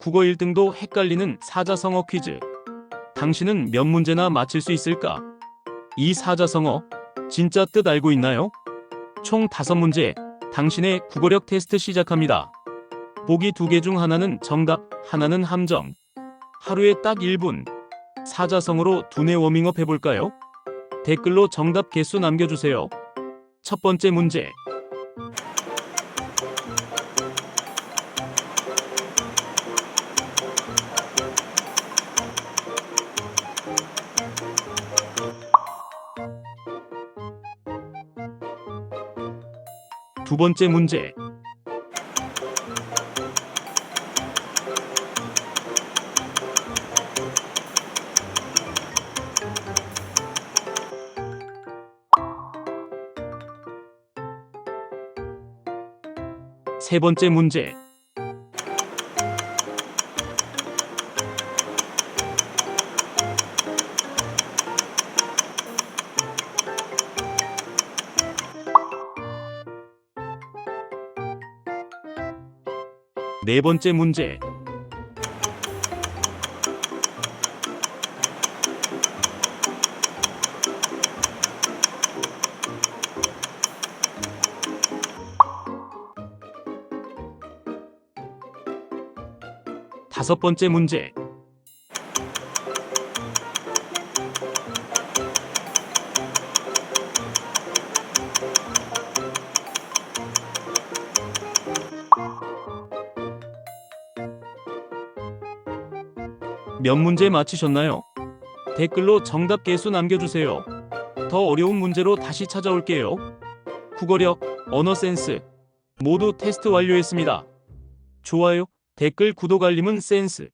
국어 1등도 헷갈리는 사자성어 퀴즈. 당신은 몇 문제나 맞힐 수 있을까? 이 사자성어 진짜 뜻 알고 있나요? 총 5문제. 당신의 국어력 테스트 시작합니다. 보기 두 개 중 하나는 정답, 하나는 함정. 하루에 딱 1분. 사자성어로 두뇌 워밍업 해볼까요? 댓글로 정답 개수 남겨주세요. 첫 번째 문제. 두 번째 문제. 세 번째 문제. 네 번째 문제. 다섯 번째 문제. 몇 문제 맞히셨나요? 댓글로 정답 개수 남겨주세요. 더 어려운 문제로 다시 찾아올게요. 국어력, 언어 센스 모두 테스트 완료했습니다. 좋아요, 댓글, 구독, 알림은 센스.